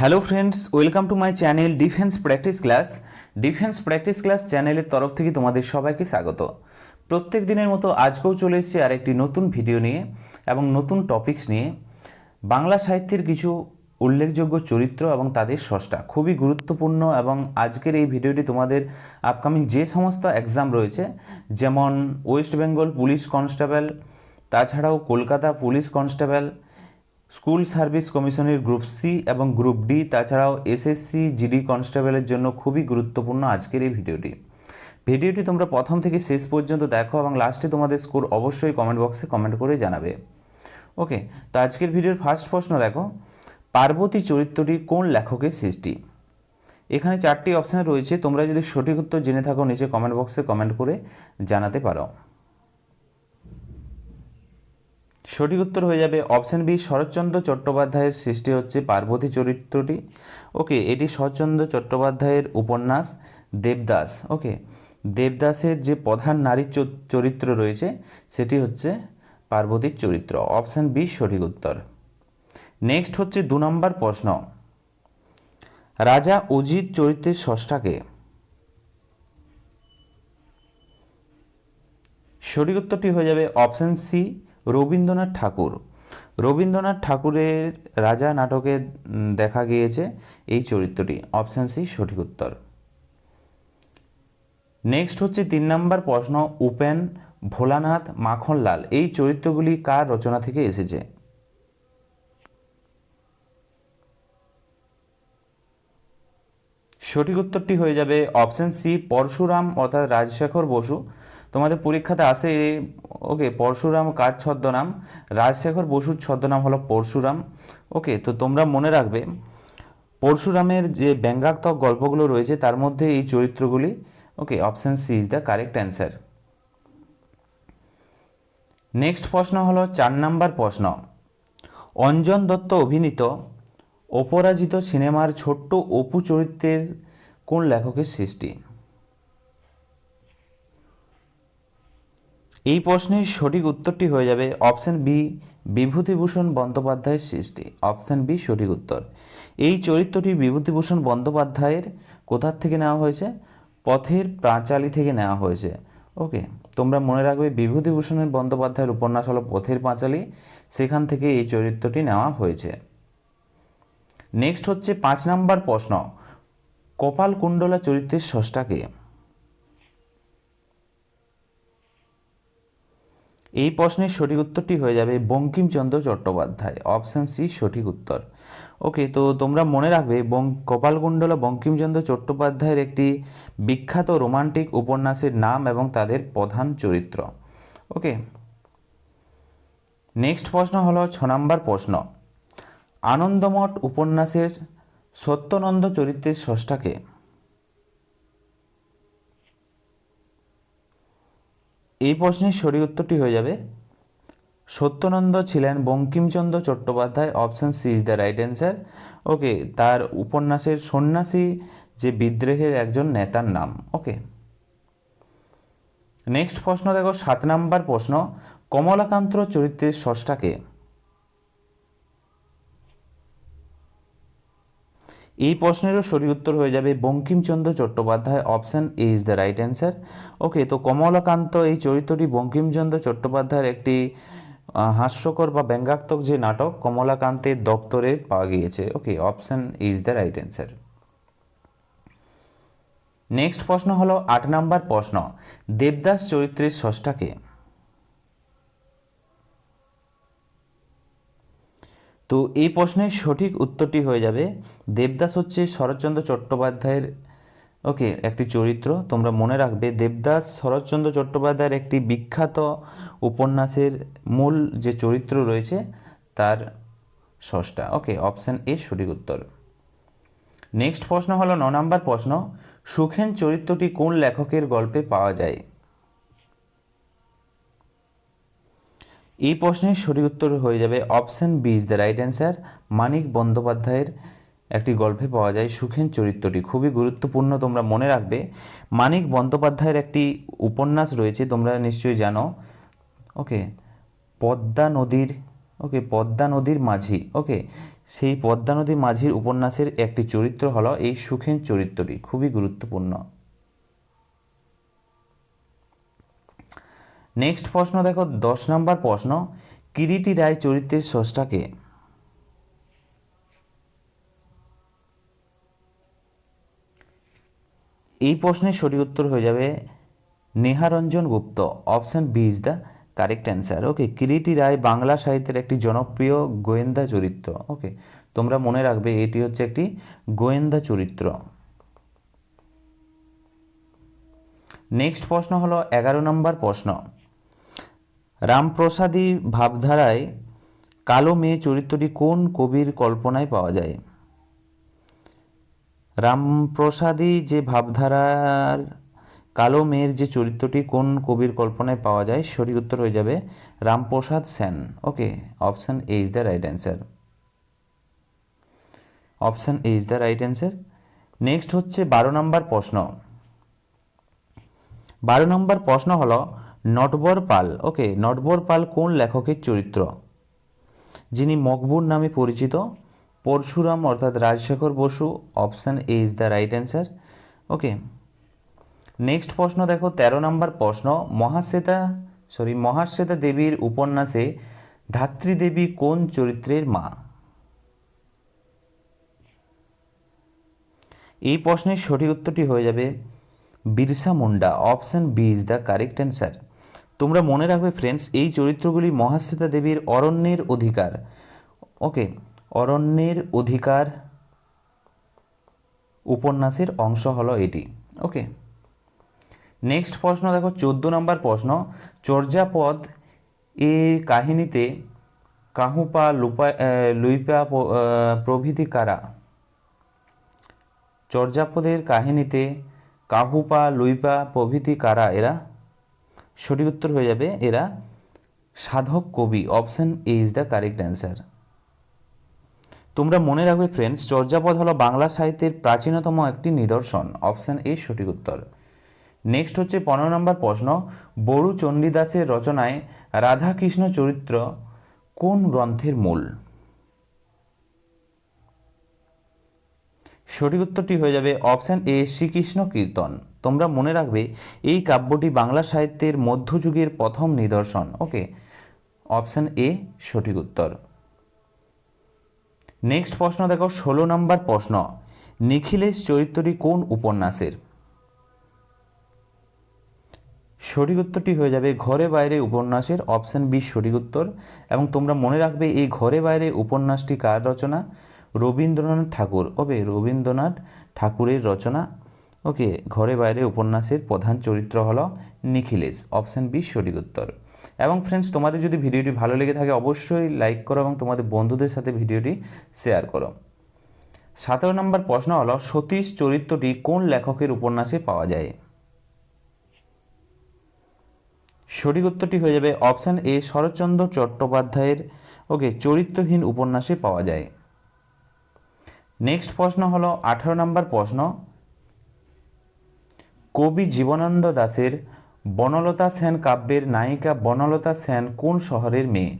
Hello friends welcome to my channel defence practice class defence practice class চ্যানেলের তরফ থেকে তোমাদের সবাইকে স্বাগত। প্রত্যেক দিনের মতো আজকেও চলে এসেছি আর একটি নতুন ভিডিও নিয়ে এবং নতুন টপিকস নিয়ে। বাংলা সাহিত্যের কিছু উল্লেখযোগ্য চরিত্র এবং তাদের স্রষ্টা। খুবই গুরুত্বপূর্ণ এবং আজকের এই ভিডিওটি তোমাদের আপকামিং যে সমস্ত এক্সাম রয়েছে, যেমন ওয়েস্ট বেঙ্গল পুলিশ কনস্টেবল তাছাড়াও Kolkata police constable school service কমিশনের গ্রুপ সি এবং গ্রুপ ডি, তাছাড়াও এসএসসি, জিডি কনস্টেবলের জন্য খুবই গুরুত্বপূর্ণ আজকের এই ভিডিওটি। ভিডিওটি তোমরা প্রথম থেকে শেষ পর্যন্ত দেখো এবং লাস্টে তোমাদের স্কোর অবশ্যই কমেন্ট বক্সে কমেন্ট করে জানাবে। ওকে, তো আজকের ভিডিওর ফার্স্ট প্রশ্ন দেখো, পার্বতী চরিত্রটি কোন লেখকের সৃষ্টি? এখানে চারটি অপশান রয়েছে, তোমরা যদি সঠিক উত্তর জেনে থাকো, নিচে কমেন্ট বক্সে কমেন্ট করে জানাতে পারো। সঠিক উত্তর হয়ে যাবে অপশন বি, শরৎচন্দ্র চট্টোপাধ্যায়ের সৃষ্টি হচ্ছে পার্বতী চরিত্রটি। ওকে, এটি শরৎচন্দ্র চট্টোপাধ্যায়ের উপন্যাস দেবদাস। ওকে, দেবদাসের যে প্রধান নারী চরিত্র রয়েছে, সেটি হচ্ছে পার্বতীর চরিত্র। অপশন বি, সঠিক উত্তর। নেক্সট হচ্ছে দু নম্বর প্রশ্ন। রাজা অজিত চরিত্রের স্রষ্টাকে সঠিক উত্তরটি হয়ে যাবে অপশন সি রবীন্দ্রনাথ ঠাকুর। রবীন্দ্রনাথ ঠাকুরের রাজা নাটকে দেখা গিয়েছে এই চরিত্রটি। অপশান সি, সঠিক উত্তর। নেক্সট হচ্ছে তিন নম্বর প্রশ্ন, উপেন, ভোলানাথ, মাখনলাল। এই চরিত্রগুলি কার রচনা থেকে এসেছে? সঠিক উত্তরটি হয়ে যাবে অপশন সি, পরশুরাম অর্থাৎ রাজশেখর বসু। তোমাদের পরীক্ষাতে আসে ওকে, পরশুরাম কার ছদ্মনাম? রাজশেখর বসুর ছদ্মনাম হলো পরশুরাম। ওকে, তো তোমরা মনে রাখবে, পরশুরামের যে ব্যঙ্গাত্মক গল্পগুলো রয়েছে, তার মধ্যে এই চরিত্রগুলি, okay, option C is the correct answer. Next প্রশ্ন হলো চার নাম্বার প্রশ্ন। অঞ্জন দত্ত অভিনীত অপরাজিত সিনেমার ছোট্ট অপু চরিত্রের কোন লেখকের সৃষ্টি? এই প্রশ্নের সঠিক উত্তরটি হয়ে যাবে অপশন বি, বিভূতিভূষণ বন্দ্যোপাধ্যায়ের সৃষ্টি। অপশন বি, সঠিক উত্তর। এই চরিত্রটি বিভূতিভূষণ বন্দ্যোপাধ্যায়ের কোথার থেকে নেওয়া হয়েছে? পথের প্রাচালি থেকে নেওয়া হয়েছে। ওকে, তোমরা মনে রাখবে বিভূতিভূষণের বন্দ্যোপাধ্যায়ের উপন্যাস হলো পথের পাঁচালী। সেখান থেকে এই চরিত্রটি নেওয়া হয়েছে। নেক্সট হচ্ছে পাঁচ নাম্বার প্রশ্ন। কপাল কুণ্ডলা চরিত্রের স্রষ্টাকে এই প্রশ্নের সঠিক উত্তরটি হয়ে যাবে বঙ্কিমচন্দ্র চট্টোপাধ্যায় অপশন সি সঠিক উত্তর। ওকে তো তোমরা মনে রাখবে, বং কপালকুণ্ডলা বঙ্কিমচন্দ্র চট্টোপাধ্যায়ের একটি বিখ্যাত রোমান্টিক উপন্যাসের নাম এবং তাদের প্রধান চরিত্র। ওকে নেক্সট প্রশ্ন হলো ছ নম্বর প্রশ্ন। আনন্দমঠ উপন্যাসের সত্যনন্দ চরিত্রের স্রষ্টাকে এই প্রশ্নের সঠিক উত্তরটি হয়ে যাবে। সত্যনন্দ ছিলেন Bankimchandra Chattopadhyay option C is the right answer okay তার উপন্যাসের সন্ন্যাসী যে বিদ্রোহের একজন নেতার নাম। ওকে নেক্সট প্রশ্ন দেখো, সাত নাম্বার প্রশ্ন, কমলাকান্ত চরিত্রের স্রষ্টাকে এই প্রশ্নেরও সঠিক উত্তর হয়ে যাবে Bankimchandra Chattopadhyay option A is the right answer okay তো কমলাকান্ত, এই চরিত্রটি বঙ্কিমচন্দ্র চট্টোপাধ্যায়ের একটি হাস্যকর বা ব্যঙ্গাত্মক যে নাটক, কমলাকান্তের দপ্তরে পাওয়া গিয়েছে। Okay option is the right answer next প্রশ্ন হলো আট নাম্বার প্রশ্ন। দেবদাস চরিত্রের স্রষ্টাকে তো এই প্রশ্নের সঠিক উত্তরটি হয়ে যাবে, দেবদাস হচ্ছে শরৎচন্দ্র চট্টোপাধ্যায়ের, ওকে, একটি চরিত্র। তোমরা মনে রাখবে, দেবদাস শরৎচন্দ্র চট্টোপাধ্যায়ের একটি বিখ্যাত উপন্যাসের মূল যে চরিত্র রয়েছে, তার ষষ্ঠা। ওকে, অপশান এ সঠিক উত্তর। নেক্সট প্রশ্ন হলো, ন নম্বর প্রশ্ন, সুখেন চরিত্রটি কোন লেখকের গল্পে পাওয়া যায়? এই প্রশ্নের সঠিক উত্তর হয়ে যাবে option B is the right answer. Manik বন্দ্যোপাধ্যায়ের একটি গল্পে পাওয়া যায় সুখেন চরিত্রটি। খুবই গুরুত্বপূর্ণ তোমরা মনে রাখবে। মানিক বন্দ্যোপাধ্যায়ের একটি উপন্যাস রয়েছে, তোমরা নিশ্চয়ই জানো। ওকে, পদ্মা নদীর, ওকে, পদ্মা নদীর মাঝি, ওকে, সেই পদ্মা নদীর মাঝির উপন্যাসের একটি চরিত্র হলো এই সুখেন চরিত্রটি। খুবই গুরুত্বপূর্ণ। নেক্সট প্রশ্ন, দেখো, দশ নম্বর প্রশ্ন, কিরিটি রায় চরিত্রের স্রষ্টাকে এই প্রশ্নের সঠিক উত্তর হয়ে যাবে Niharranjan Gupta, option B is the correct answer. Okay, Kiriti Roy Bangla সাহিত্যের একটি জনপ্রিয় গোয়েন্দা চরিত্র। ওকে, তোমরা মনে রাখবে এটি হচ্ছে একটি গোয়েন্দা চরিত্র। নেক্সট প্রশ্ন হলো এগারো নম্বর প্রশ্ন। রামপ্রসাদী ভাবধারায় কালো মেয়ে চরিত্রটি কোন কবির কল্পনায় পাওয়া যায়? রামপ্রসাদী যে ভাবধারার কালো মেয়ের যে চরিত্রটি কোন কবির কল্পনায় পাওয়া যায়, সঠিক উত্তর হয়ে যাবে Ramprasad Sen. Okay, option A is the right answer. Option A is the right answer. Next হচ্ছে বারো নম্বর প্রশ্ন। বারো নম্বর প্রশ্ন হলো নটবর পাল, ওকে, নটবর পাল কোন লেখকের চরিত্র? যিনি মকবুর নামে পরিচিত, পরশুরাম অর্থাৎ Rajshekhar Basu option A is the right answer okay. Next প্রশ্ন দেখো, তেরো নম্বর প্রশ্ন, মহাশ্বেতা সরি মহাশ্বেতা দেবীর উপন্যাসে ধাত্রী দেবী কোন চরিত্রের মা? এই প্রশ্নের সঠিক উত্তরটি হয়ে যাবে, Birsa Munda option B is the correct answer তোমরা মনে রাখবে ফ্রেন্ডস এই চরিত্রগুলি মহাশ্বেতা দেবীর অরণ্যের অধিকার। ওকে অরণ্যের অধিকার উপন্যাসের অংশ হলো এটি। ওকে নেক্সট প্রশ্ন, দেখো চোদ্দ নম্বর প্রশ্ন। চর্যাপদ এ কাহিনীতে কাহুপা লুপা লুইপা প্রভৃতি কারা? চর্যাপদের কাহিনীতে কাহুপা, লুইপা প্রভৃতি কারা এরা? সঠিক উত্তর হয়ে যাবে এরা সাধক কবি option A is the correct answer তোমরা মনে রাখবে ফ্রেন্ডস চর্যাপদ হলো বাংলা সাহিত্যের প্রাচীনতম একটি নিদর্শন অপশন এ সঠিক উত্তর। নেক্সট হচ্ছে পনেরো নম্বর প্রশ্ন বড়ু চণ্ডীদাসের রচনায় রাধাকৃষ্ণ চরিত্র কোন গ্রন্থের মূল? সঠিক উত্তরটি হয়ে যাবে অপশান এ, শ্রীকৃষ্ণ কীর্তন। তোমরা মনে রাখবে, এই কাব্যটি বাংলা সাহিত্যের মধ্যযুগের প্রথম নিদর্শন। ওকে? অপশান এ, সঠিক উত্তর। নেক্সট প্রশ্ন দেখো, ষোলো নম্বর প্রশ্ন। নিখিলেশ চরিত্রটি কোন উপন্যাসের? সঠিক উত্তরটি হয়ে যাবে ঘরে বাইরে উপন্যাসের। অপশান বি, সঠিক উত্তর। এবং তোমরা মনে রাখবে, এই ঘরে বাইরে উপন্যাসটি কার রচনা? রবীন্দ্রনাথ ঠাকুর। ওকে রবীন্দ্রনাথ ঠাকুরের রচনা। ওকে, ঘরে বাইরে উপন্যাসের প্রধান চরিত্র হলো নিখিলেশ, অপশান বি, সঠিক উত্তর। এবং ফ্রেন্ডস তোমাদের যদি ভিডিওটি ভালো লেগে থাকে, অবশ্যই লাইক করো এবং তোমাদের বন্ধুদের সাথে ভিডিওটি শেয়ার করো। সতেরো নম্বর প্রশ্ন হলো, সতীশ চরিত্রটি কোন লেখকের উপন্যাসে পাওয়া যায়? সঠিক উত্তরটি হয়ে যাবে অপশান এ, শরৎচন্দ্র চট্টোপাধ্যায়ের। ওকে, চরিত্রহীন উপন্যাসে পাওয়া যায়। নেক্সট প্রশ্ন হলো আঠারো নম্বর প্রশ্ন। কবি জীবনানন্দ দাশের বনলতা সেন কাব্যের নায়িকা বনলতা সেন কোন শহরের মেয়ে?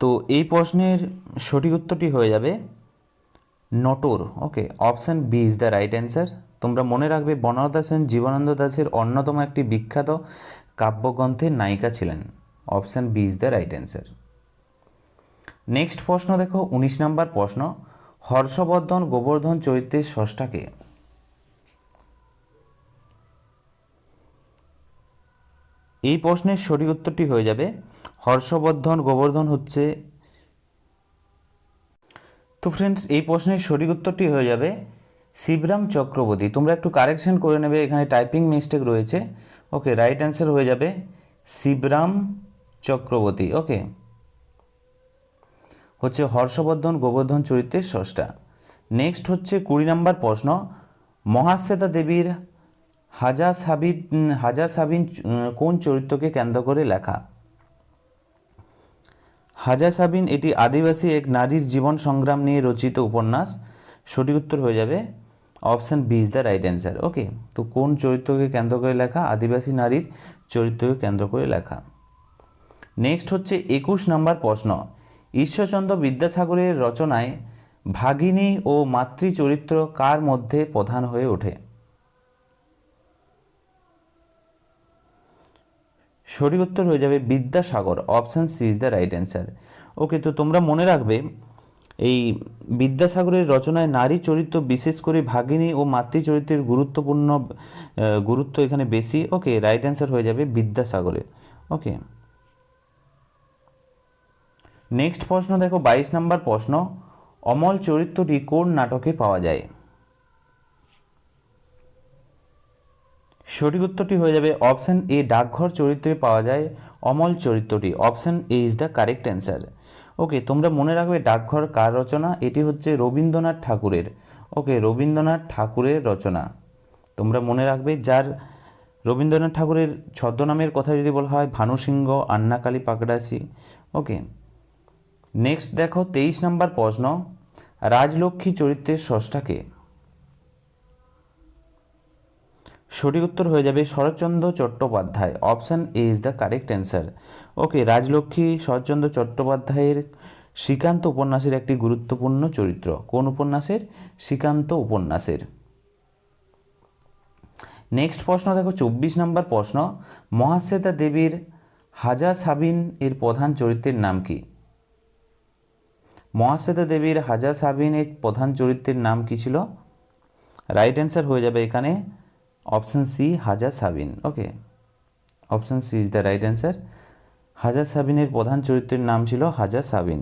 তো এই প্রশ্নের সঠিক উত্তরটি হয়ে যাবে Natore. Okay option B is the right answer তোমরা মনে রাখবে বনলতা সেন জীবনানন্দ দাসের অন্যতম একটি বিখ্যাত কাব্যগ্রন্থের নায়িকা ছিলেন। Option B is the right answer next প্রশ্ন দেখো, উনিশ নম্বর প্রশ্ন। হর্ষবর্ধন গোবর্ধন চরিত্রের ষষ্ঠাকে এই প্রশ্নের সঠিক উত্তরটি হয়ে যাবে। হর্ষবর্ধন গোবর্ধন হচ্ছে তো ফ্রেন্ডস এই প্রশ্নের সঠিক উত্তরটি হয়ে যাবে শিবরাম চক্রবর্তী। তোমরা একটু কারেকশন করে নেবে, এখানে টাইপিং মিস্টেক রয়েছে। ওকে রাইট অ্যান্সার হয়ে যাবে শিবরাম চক্রবর্তী। ওকে হচ্ছে হর্ষবর্ধন গোবর্ধন চরিত্রের ষষ্ঠা। নেক্সট হচ্ছে কুড়ি নম্বর প্রশ্ন, মহাশ্বেতা দেবীর হাজা সাবিন হাজা সাবিন কোন চরিত্রকে কেন্দ্র করে লেখা? হাজা সাবিন এটি আদিবাসী এক নারীর জীবন সংগ্রাম নিয়ে রচিত উপন্যাস। সঠিক উত্তর হয়ে যাবে option B is the right answer. Okay, তো কোন চরিত্রকে কেন্দ্র করে লেখা? আদিবাসী নারীর চরিত্রকে কেন্দ্র করে লেখা। নেক্সট হচ্ছে একুশ নম্বর প্রশ্ন ঈশ্বরচন্দ্র বিদ্যাসাগরের রচনায় ভাগিনী ও মাতৃ চরিত্র কার মধ্যে প্রধান হয়ে ওঠে? সঠিক উত্তর হয়ে যাবে Vidyasagar option C is the right answer okay তো তোমরা মনে রাখবে, এই বিদ্যাসাগরের রচনায় নারী চরিত্র বিশেষ করে ভাগিনী ও মাতৃ চরিত্রের গুরুত্বপূর্ণ গুরুত্ব এখানে বেশি। ওকে রাইট অ্যান্সার হয়ে যাবে বিদ্যাসাগরের। ওকে নেক্সট প্রশ্ন, দেখো বাইশ নম্বর প্রশ্ন, অমল চরিত্রটি কোন নাটকে পাওয়া যায়? সঠিক উত্তরটি হয়ে যাবে অপশান এ, ডাকঘর চরিত্রে পাওয়া যায় অমল চরিত্রটি। Option A is the correct answer okay, তোমরা মনে রাখবে ডাকঘর কার রচনা? এটি হচ্ছে রবীন্দ্রনাথ ঠাকুরের। ওকে, রবীন্দ্রনাথ ঠাকুরের রচনা। তোমরা মনে রাখবে যার রবীন্দ্রনাথ ঠাকুরের ছদ্মনামের কথা যদি বলা হয় ভানু সিংহ আন্নাকালী পাকড়াসি ওকে নেক্সট দেখো তেইশ নম্বর প্রশ্ন, রাজলক্ষ্মী চরিত্রের স্রষ্টাকে। সঠিক উত্তর হয়ে যাবে Sharatchandra Chattopadhyay. Option A is the correct answer okay Rajlakshmi Sharatchandra চট্টোপাধ্যায়ের শ্রীকান্ত উপন্যাসের একটি গুরুত্বপূর্ণ চরিত্র। কোন উপন্যাসের? শ্রীকান্ত উপন্যাসের। নেক্সট প্রশ্ন দেখো, চব্বিশ নম্বর প্রশ্ন, মহাশ্বেতা দেবীর হাজা সাবিন এর প্রধান চরিত্রের নাম কি? মহাশ্বেতা দেবীর হাজা সাবিন এর প্রধান চরিত্রের নাম কি ছিল? রাইট অ্যান্সার হয়ে যাবে এখানে option C Haja Sabin okay option C is the right answer Haja সাবিনের প্রধান চরিত্রের নাম ছিল হাজা সাবিন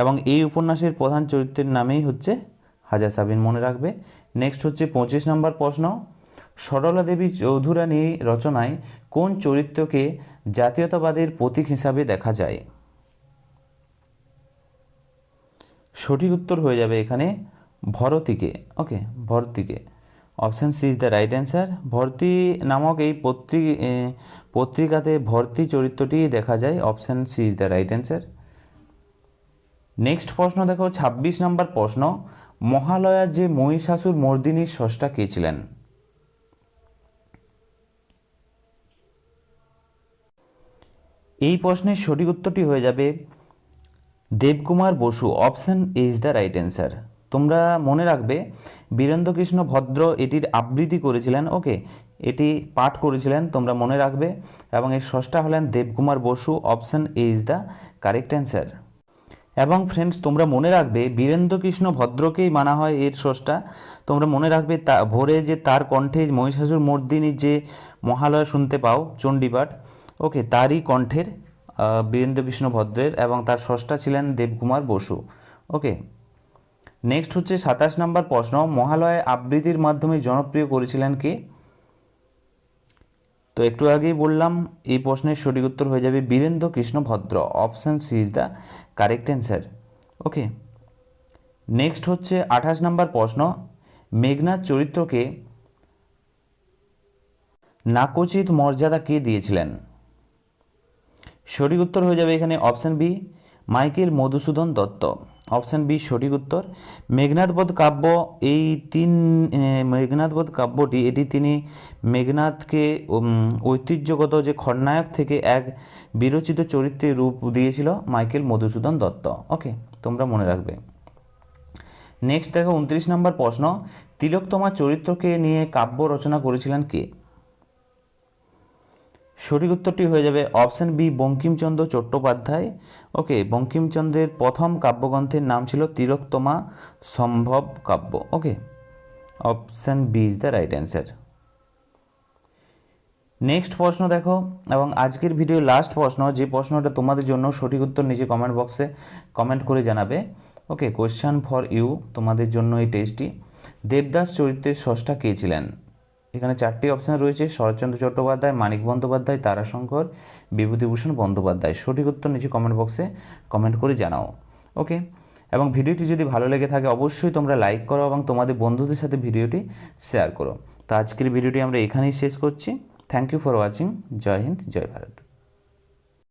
এবং এই উপন্যাসের প্রধান চরিত্রের নামেই হচ্ছে হাজা সাবিন মনে রাখবে। নেক্সট হচ্ছে পঁচিশ নম্বর প্রশ্ন। সরলা দেবী চৌধুরানী রচনায় কোন চরিত্রকে জাতীয়তাবাদের প্রতীক হিসাবে দেখা যায়? সঠিক উত্তর হয়ে যাবে এখানে ভরতীকে। Okay, ভরতীকে। Option C is the right answer Bharati নামক এই পত্রিক পত্রিকাতে ভর্তি চরিত্রটি দেখা যায়। Option C is the right answer next প্রশ্ন দেখো, ছাব্বিশ নম্বর প্রশ্ন। মহালয়া যে মহিষাসুর মর্দিনীর স্রষ্টা কে ছিলেন? এই প্রশ্নের সঠিক উত্তরটি হয়ে যাবে Debkumar Basu, option is the right answer. তোমরা মনে রাখবে, বীরেন্দ্রকৃষ্ণ ভদ্র এটির আবৃত্তি করেছিলেন, ওকে, এটি পাঠ করেছিলেন, তোমরা মনে রাখবে, এবং এর স্রষ্টা হলেন Debkumar Basu, option is the correct answer. এবং ফ্রেন্ডস, তোমরা মনে রাখবে, বীরেন্দ্রকৃষ্ণ ভদ্রকেই মানা হয় এর স্রষ্টা তোমরা মনে রাখবে, তা, ভোরে যে তার কণ্ঠে মহিষাসুর মর্দিনীর যে মহালয়া শুনতে পাও, চণ্ডীপাঠ, ওকে, তারই কণ্ঠের বীরেন্দ্রকৃষ্ণ ভদ্রের এবং তার স্রষ্টা ছিলেন দেবকুমার বসু। ওকে নেক্সট হচ্ছে সাতাশ নম্বর প্রশ্ন। মহালয়া আবৃত্তির মাধ্যমে জনপ্রিয় করেছিলেন কে? তো একটু আগেই বললাম, এই প্রশ্নের সঠিক উত্তর হয়ে যাবে Birendra Krishna Bhadra. Option C is the correct answer okay next হচ্ছে আঠাশ নম্বর প্রশ্ন। মেঘনাথ চরিত্রকে নাকোচিত মর্যাদা কে দিয়েছিলেন? সঠিক উত্তর হয়ে যাবে এখানে option B Michael Madhusudan Dutta. Option B সঠিক উত্তর মেঘনাথবধ কাব্য, এই তিন মেঘনাথবধ কাব্যটি, এটি তিনি মেঘনাথকে ঐতিহ্যগত যে খলনায়ক থেকে এক বিরচিত চরিত্রের রূপ দিয়েছিল মাইকেল মধুসূদন দত্ত। ওকে তোমরা মনে রাখবে। নেক্সট দেখো, উনত্রিশ নম্বর প্রশ্ন তিলোত্তমা চরিত্রকে নিয়ে কাব্য রচনা করেছিলেন কে? সঠিক উত্তরটি হয়ে যাবে option B, Bankimchandra Chattopadhyay. Okay, বঙ্কিমচন্দ্রের প্রথম কাব্যগ্রন্থের নাম ছিল Tilottama Sambhab Kabya. Okay, option B is the right answer. Next প্রশ্ন দেখো, এবং আজকের ভিডিও লাস্ট প্রশ্ন, যে প্রশ্নটা তোমাদের জন্য সঠিক উত্তর নিচে কমেন্ট বক্সে কমেন্ট করে জানাবে। ওকে কোয়েশ্চান ফর ইউ তোমাদের জন্য এই টেস্টটি দেবদাস চরিত্রের স্রষ্টা কে ছিলেন? এখানে চারটি অপশান রয়েছে, শরৎচন্দ্র চট্টোপাধ্যায়, মানিক বন্দ্যোপাধ্যায়, তারাশঙ্কর, বিভূতিভূষণ বন্দ্যোপাধ্যায়। সঠিক উত্তর নিচে কমেন্ট বক্সে কমেন্ট করে জানাও। ওকে এবং ভিডিওটি যদি ভালো লেগে থাকে, অবশ্যই তোমরা লাইক করো এবং তোমাদের বন্ধুদের সাথে ভিডিওটি শেয়ার করো। তো আজকের ভিডিওটি আমরা এখানেই শেষ করছি। থ্যাংক ইউ ফর ওয়াচিং জয় হিন্দ, জয় ভারত।